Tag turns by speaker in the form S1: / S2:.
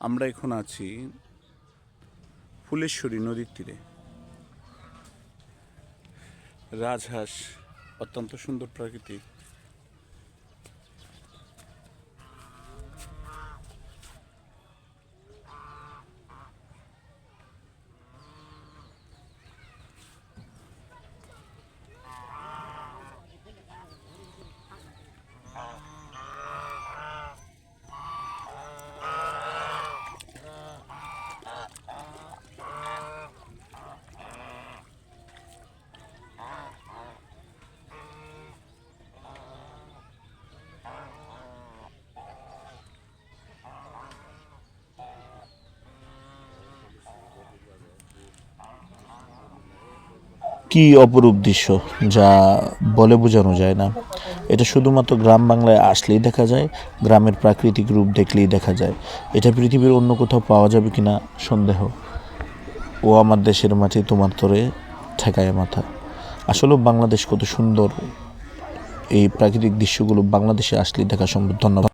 S1: আমরা এখন আছি ফুলেশ্বরী নদীর তীরে। রাজহাঁস অত্যন্ত সুন্দর প্রাকৃতিক
S2: কি অপরূপ দৃশ্য যা বলে বোঝানো যায় না? এটা শুধুমাত্র গ্রাম বাংলায় আসলেই দেখা যায়, গ্রামের প্রাকৃতিক রূপ দেখলেই দেখা যায়। এটা পৃথিবীর অন্য কোথাও পাওয়া যাবে কি না সন্দেহ। ও আমার দেশের মাটি, তোমার তরে ঠেকায় মাথা। আসলেও বাংলাদেশ কত সুন্দর। এই প্রাকৃতিক দৃশ্যগুলো বাংলাদেশে আসলেই দেখা সম্ভব। ধন্যবাদ।